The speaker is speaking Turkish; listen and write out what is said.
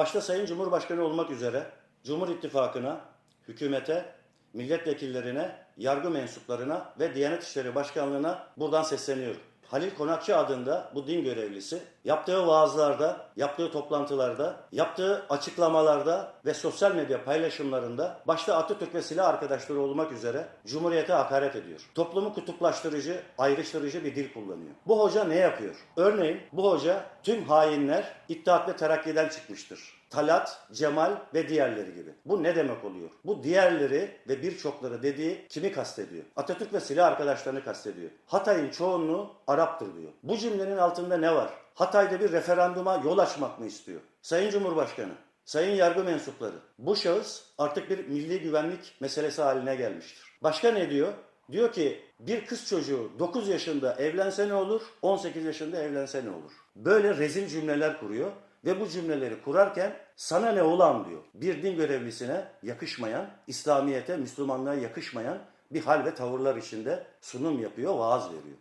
Başta Sayın Cumhurbaşkanı olmak üzere Cumhur İttifakı'na, hükümete, milletvekillerine, yargı mensuplarına ve Diyanet İşleri Başkanlığı'na buradan sesleniyorum. Halil Konakçı adında bu din görevlisi yaptığı vaazlarda, yaptığı toplantılarda, yaptığı açıklamalarda ve sosyal medya paylaşımlarında başta Atatürk ve silah arkadaşları olmak üzere Cumhuriyete hakaret ediyor. Toplumu kutuplaştırıcı, ayrıştırıcı bir dil kullanıyor. Bu hoca ne yapıyor? Örneğin bu hoca tüm hainler İttihat ve Terakki'den çıkmıştır. Talat, Cemal ve diğerleri gibi. Bu ne demek oluyor? Bu diğerleri ve birçokları dediği kimi kastediyor? Atatürk ve silah arkadaşlarını kastediyor. Hatay'ın çoğunluğu Arap'tır diyor. Bu cümlenin altında ne var? Hatay'da bir referanduma yol açmak mı istiyor? Sayın Cumhurbaşkanı, sayın yargı mensupları, bu şahıs artık bir milli güvenlik meselesi haline gelmiştir. Başka ne diyor? Diyor ki bir kız çocuğu 9 yaşında evlense ne olur, 18 yaşında evlense ne olur? Böyle rezil cümleler kuruyor ve bu cümleleri kurarken sana ne olan diyor. Bir din görevlisine yakışmayan, İslamiyete, Müslümanlığa yakışmayan bir hal ve tavırlar içinde sunum yapıyor, vaaz veriyor.